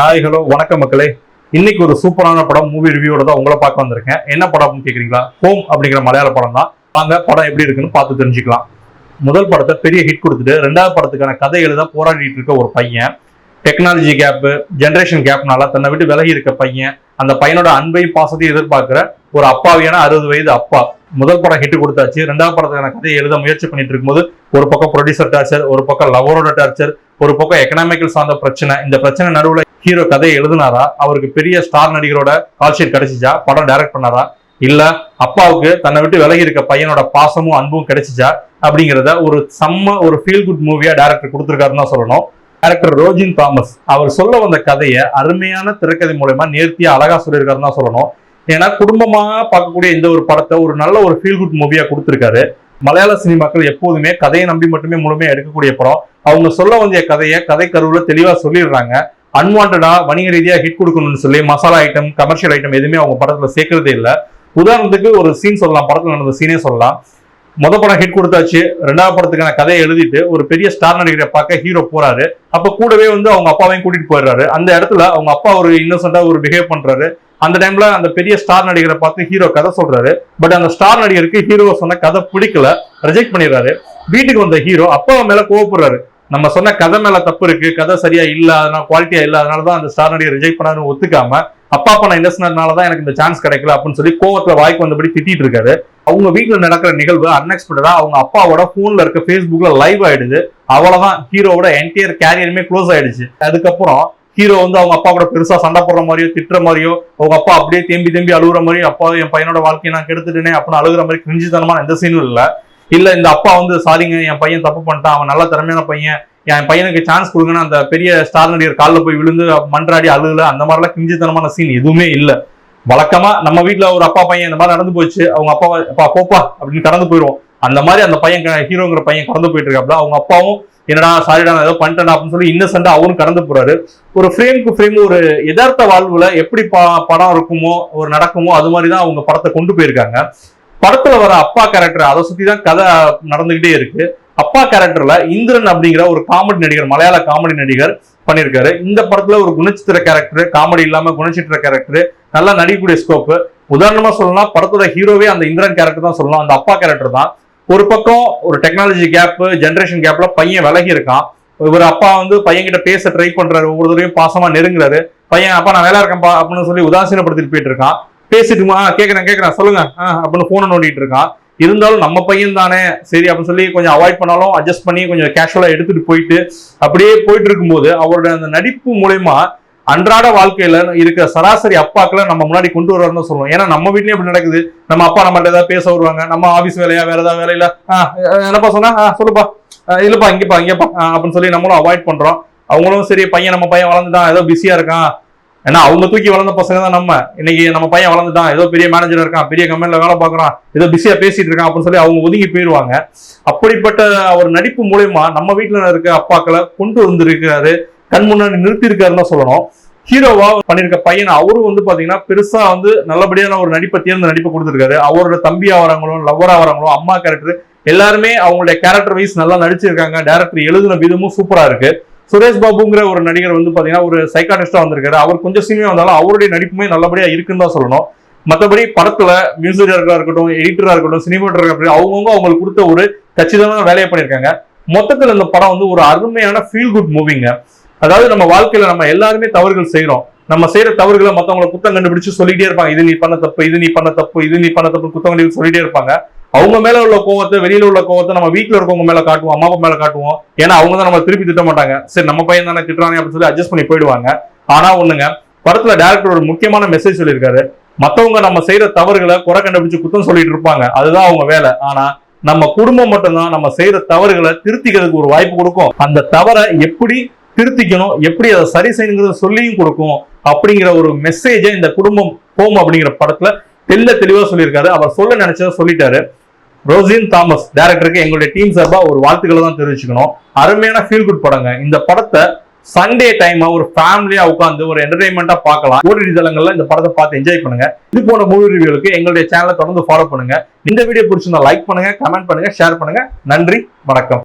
Hi hello வணக்கம் மக்களே. இன்னைக்கு ஒரு சூப்பரான படம் மூவி ரிவ்யூவோட தான் உங்களை பார்க்க வந்திருக்கேன். என்ன படம் கேட்குறீங்களா ஹோம் அப்படிங்கிற மலையாள படம் தான். வாங்க படம் எப்படி இருக்குன்னு பார்த்து தெரிஞ்சுக்கலாம். முதல் படத்தை பெரிய ஹிட் கொடுத்துட்டு ரெண்டாவது படத்துக்கான கதை எழுத போராடிட்டு இருக்க ஒரு பையன். டெக்னாலஜி கேப்பு ஜென்ரேஷன் கேப்னால தன்னை விட்டு விலகி இருக்க பையன். அந்த பையனோட அன்பையும் பாசத்தையும் எதிர்பார்க்கிற ஒரு அப்பாவியான அறுபது வயது அப்பா. முதல் படம் ஹிட் கொடுத்தாச்சு. ரெண்டாவது படத்துக்கான கதையை எழுத முயற்சி பண்ணிட்டு இருக்கும்போது ஒரு பக்கம் ப்ரொடியூசர் டார்ச்சர் ஒரு பக்கம் லவரோட டார்ச்சர் ஒரு பக்கம் எக்கனாமிக்கல் சார்ந்த பிரச்சனை. இந்த பிரச்சனை நடுவில் ஹீரோ கதையை எழுதினாரா? அவருக்கு பெரிய ஸ்டார் நடிகரோட கால் ஷீட் கிடைச்சிச்சா? படம் டைரக்ட் பண்ணாரா? இல்ல அப்பாவுக்கு தன்னை விட்டு விலகி இருக்க பையனோட பாசமும் அன்பும் கிடைச்சிச்சா? அப்படிங்கிறத ஒரு செம்ம ஒரு ஃபீல் குட் மூவியா டேரக்டர் கொடுத்துருக்காருன்னு தான் சொல்லணும். டேரக்டர் ரோஜின் தாமஸ் அவர் சொல்ல வந்த கதையை அருமையான திரைக்கதை மூலயமா நேர்த்தியா அழகா சொல்லியிருக்காருன்னு தான் சொல்லணும். ஏன்னா குடும்பமாக பார்க்கக்கூடிய இந்த ஒரு படத்தை ஒரு நல்ல ஒரு ஃபீல் குட் மூவியா கொடுத்துருக்காரு. மலையாள சினிமாக்கள் எப்போதுமே கதையை நம்பி மட்டுமே முழுமையா எடுக்கக்கூடிய படம். அவங்க சொல்ல வந்திய கதையை கதை கருவில் தெளிவா சொல்லிடுறாங்க. அன்வான்டா வணிக ரீதியாக ஹிட் கொடுக்கணும்னு சொல்லி மசாலா ஐட்டம் கமர்ஷியல் ஐட்டம் எதுவுமே அவங்க படத்துல சேர்க்கறதே இல்லை. உதாரணத்துக்கு ஒரு சீன் சொல்லலாம் படத்துல நடந்த சீனே சொல்லலாம். முத படம் ஹிட் கொடுத்தாச்சு. ரெண்டாவது படத்துக்கான கதையை எழுதிட்டு ஒரு பெரிய ஸ்டார் நடிகரை பார்க்க ஹீரோ போறாரு. அப்ப கூடவே வந்து அவங்க அப்பாவையும் கூட்டிட்டு போயிடுறாரு. அந்த இடத்துல அவங்க அப்பா ஒரு இன்னசென்டா ஒரு பிஹேவ் பண்றாரு. அந்த டைம்ல அந்த பெரிய ஸ்டார் நடிகரை பார்த்து ஹீரோ கதை சொல்றாரு. பட் அந்த ஸ்டார் நடிகருக்கு ஹீரோ சொன்ன கதை பிடிக்கல. ரிஜெக்ட் பண்ணிடுறாரு. வீட்டுக்கு வந்த ஹீரோ அப்பாவை மேல கோவப்படுறாரு. நம்ம சொன்ன கதை மேல தப்பு இருக்கு கதை சரியா இல்ல அதனால குவாலிட்டியா இல்ல அதனால தான் அந்த ஸ்டார் நடிகை ரிஜெக்ட் பண்ணாருன்னு ஒத்துக்காம அப்பா அப்பா நான் இன்வெஸ்ட்னால தான் எனக்கு இந்த சான்ஸ் கிடைக்கல அப்படின்னு சொல்லி கோவத்துல வாய்க்கு வந்தபடி திட்டிட்டு இருக்காரு. அவங்க வீட்டுல நடக்கிற நிகழ்வு அன்எக்ஸ்பெக்டடா அவங்க அப்பாவோட போன்ல இருக்க பேஸ்புக்ல லைவ் ஆயிடுது. அவ்வளவுதான் ஹீரோவோட என்டையர் கேரியருமே க்ளோஸ் ஆயிடுச்சு. அதுக்கப்புறம் ஹீரோ வந்து அவங்க அப்பா கூட பெருசா சண்டை போடுற மாதிரியோ திட்டுற மாதிரியோ அவங்க அப்பா அப்படியே தேம்பி தேம்பி அழுகுற மாதிரியோ அப்பா என் பையனோட வாழ்க்கையை நான் கெடுத்துட்டேனே அப்படின்னு அழுகுற மாதிரி கிரிஞ்சித்தனமான எந்த சீனும் இல்லை. இல்ல இந்த அப்பா வந்து சாரிங்க என் பையன் தப்பு பண்ணிட்டான் அவன் நல்ல திறமையான பையன் என் பையனுக்கு சான்ஸ் கொடுங்கன்னு அந்த பெரிய ஸ்டார் நடிகர் காலில் போய் விழுந்து மன்றாடி அழுகல அந்த மாதிரிலாம் கிஞ்சித்தனமான சீன் எதுவுமே இல்லை. வழக்கமா நம்ம வீட்டில் ஒரு அப்பா பையன் இந்த மாதிரி நடந்து போச்சு அவங்க அப்பா அப்பா போப்பா அப்படின்னு கடந்து போயிடுவோம் அந்த மாதிரி அந்த பையன் ஹீரோங்கிற பையன் கடந்து போயிட்டு இருக்காப்ல அவங்க அப்பாவும் என்னடா சாரிடா ஏதோ பண்ணிட்டேன் அப்படின்னு சொல்லி இன்னசென்டா அவரும் கடந்து போறாரு. ஒரு ஃப்ரேம்க்கு ஃப்ரேம் ஒரு யதார்த்த வாழ்வுல எப்படி ப- படம் இருக்குமோ ஒரு நடக்குமோ அது மாதிரி தான் அவங்க படத்தை கொண்டு போயிருக்காங்க. படத்துல வர அப்பா கேரக்டர் அதை சுத்தி தான் கதை நடந்துகிட்டே இருக்கு. அப்பா கேரக்டர்ல இந்திரன் அப்படிங்கிற ஒரு காமெடி நடிகர் மலையாள காமெடி நடிகர் பண்ணியிருக்காரு. இந்த படத்துல ஒரு குணச்சித்திர கேரக்டர் காமெடி இல்லாம குணச்சித்திர கேரக்டர் நல்லா நடிக்கக்கூடிய ஸ்கோப் உதாரணமா சொல்லலாம் படத்தோட ஹீரோவே அந்த இந்திரன் கேரக்டர் தான் சொல்லலாம் அந்த அப்பா கேரக்டர் தான். ஒரு பக்கம் ஒரு டெக்னாலஜி கேப் ஜென்ரேஷன் கேப்ல பையன் விலகி இருக்கான். இவர் அப்பா வந்து பையன் கிட்ட பேச ட்ரை பண்றாரு ஒவ்வொரு தடவையும் பாசமா நெருங்குறாரு. பையன் அப்பா நான் வேலை இருக்கேன்ப்பா அப்படின்னு சொல்லி உதாசீனப்படுத்திட்டு போயிட்டு இருக்கான். பேசிட்டுமா? கேட்குறேன் கேட்குறேன் சொல்லுங்க. ஆ, அப்படின்னு ஃபோனை நோண்டிட்டு இருக்கான் இருந்தாலும் நம்ம பையன் தானே. சரி அப்படின்னு சொல்லி கொஞ்சம் அவாய்ட் பண்ணாலும் அட்ஜஸ்ட் பண்ணி கொஞ்சம் கேஷுவலாக எடுத்துட்டு போயிட்டு அப்படியே போயிட்டு இருக்கும்போது அவரோட அந்த நடிப்பு மூலயமா அன்றாட வாழ்க்கையில இருக்கிற சராசரி அப்பாக்களை நம்ம முன்னாடி கொண்டு வரணும்னு சொல்லுவோம். ஏன்னா நம்ம வீட்லயும் இப்படி நடக்குது. நம்ம அப்பா நம்மள்ட்ட ஏதாவது பேச வருவாங்க. நம்ம ஆபீஸ் வேலையா வேற ஏதாவது வேலையில என்னப்பா சொன்னா? சொல்லுப்பா. இல்லப்பா இங்கப்பா இங்கப்பா. அப்படின்னு சொல்லி நம்மளும் அவாய்ட் பண்றோம். அவங்களும் சரி பையன் நம்ம பையன் வளர்ந்துட்டான் ஏதோ பிஸியா இருக்கான். ஏன்னா அவங்க தூக்கி வளர்ந்த பசங்க தான் நம்ம. இன்னைக்கு நம்ம பையன் வளர்ந்துட்டான். ஏதோ பெரிய மேனேஜர் இருக்கான். பெரிய கம்பெனில வேலை பார்க்குறான். ஏதோ பிஸியா பேசிட்டு இருக்கான் அப்படின்னு சொல்லி அவங்க ஒதுங்கி போயிருவாங்க. அப்படிப்பட்ட ஒரு நடிப்பு மூலயமா நம்ம வீட்டில் இருக்க அப்பாக்களை கொண்டு வந்திருக்கிறாரு. கண் முன்னாடி நிறுத்தியிருக்காருன்னு சொல்லணும். ஹீரோவா பண்ணிருக்க பையன் அவரும் வந்து பாத்தீங்கன்னா பெருசா வந்து நல்லபடியான ஒரு நடிப்பை தேர்ந்த நடிப்பை கொடுத்துருக்காரு. அவரோட தம்பி வரவங்களும் லவ்வர் வரவங்களும் அம்மா கேரக்டர் எல்லாருமே அவங்களுடைய கேரக்டர் வைஸ் நல்லா நடிச்சிருக்காங்க. டேரக்டர் எழுதின விதமும் சூப்பரா இருக்கு. சுரேஷ் பாபுங்கிற ஒரு நடிகர் வந்து பாத்தீங்கன்னா ஒரு சைக்காட்டிஸ்டா வந்திருக்காரு. அவர் கொஞ்சம் சினிமா வந்தாலும் அவருடைய நடிப்புமே நல்லபடியா இருக்குன்னு தான் சொல்லணும். மற்றபடி படத்துல மியூசிக் டைரக்டரா இருக்கட்டும் எடிட்டரா இருக்கட்டும் சினிமாட்டோகிராஃபர் அவங்கவுங்க அவங்களுக்கு கொடுத்த ஒரு கச்சிதமான வேலையை பண்ணியிருக்காங்க. மொத்தத்துல இந்த படம் வந்து ஒரு அருமையான ஃபீல் குட் மூவிங்க அதாவது நம்ம வாழ்க்கையில நம்ம எல்லாருமே தவறுகள் செய்யறோம் நம்ம செய்யற தவறுகளை மத்தவங்களை குத்தம் கண்டுபிடிச்சு சொல்லிட்டே இருப்பாங்க. இது நீ பண்ண தப்பு இது நீ பண்ண தப்பு இது நீ பண்ண தப்பு குத்தம் கண்டுபிடிச்சு சொல்லிட்டே இருப்பாங்க. அவங்க மேல உள்ள கோவத்தை வெளியில உள்ள கோவத்தை நம்ம வீட்டுல இருக்கவங்க மேல காட்டுவோம் அம்மா அப்பா மேல காட்டுவோம். ஏன்னா அவங்க தான் நம்ம திருப்பி திட்ட மாட்டாங்க. சரி நம்ம பையன் தானே திட்டுறானே அப்படின்னு சொல்லி அட்ஜஸ்ட் பண்ணி போயிடுவாங்க. ஆனா ஒண்ணுங்க படத்துல டேரக்டர் ஒரு முக்கியமான மெசேஜ் சொல்லியிருக்காரு. மத்தவங்க நம்ம செய்யற தவறுகளை குறை கண்டுபிடிச்சு குத்தம் சொல்லிட்டு இருப்பாங்க. அதுதான் அவங்க வேலை. ஆனா நம்ம குடும்பம் மட்டும்தான் நம்ம செய்யற தவறுகளை திருத்திக்கிறதுக்கு ஒரு வாய்ப்பு கொடுக்கும். அந்த தவறை எப்படி திருத்திக்கணும் எப்படி அதை சரி செய்யணுங்கிறத சொல்லியும் கொடுக்கும் அப்படிங்கிற ஒரு மெசேஜை இந்த குடும்பம் ஹோம் அப்படிங்கிற படத்துல தெல்ல தெளிவா சொல்லியிருக்காரு. அவர் சொல்ல நினைச்சதை சொல்லிட்டாரு. ரோசின் தாமஸ் டேரக்டருக்கு எங்களுடைய டீம் சார்பாக ஒரு வாழ்த்துக்களை தான் தெரிவிச்சுக்கணும். அருமையான ஃபீல் குட் படங்க. இந்த படத்தை சண்டே டைம் ஒரு ஃபேமிலியா உட்காந்து ஒரு என்டர்டைன்மெண்டா பார்க்கலாம். ஓடிடி தளங்கள்ல இந்த படத்தை பார்த்து என்ஜாய் பண்ணுங்க. இது போன மூவி ரிவியூலுக்கு எங்களுடைய சேனலை தொடர்ந்து ஃபாலோ பண்ணுங்க. இந்த வீடியோ பிடிச்சிருந்தா லைக் பண்ணுங்க கமெண்ட் பண்ணுங்க ஷேர் பண்ணுங்க. நன்றி வணக்கம்.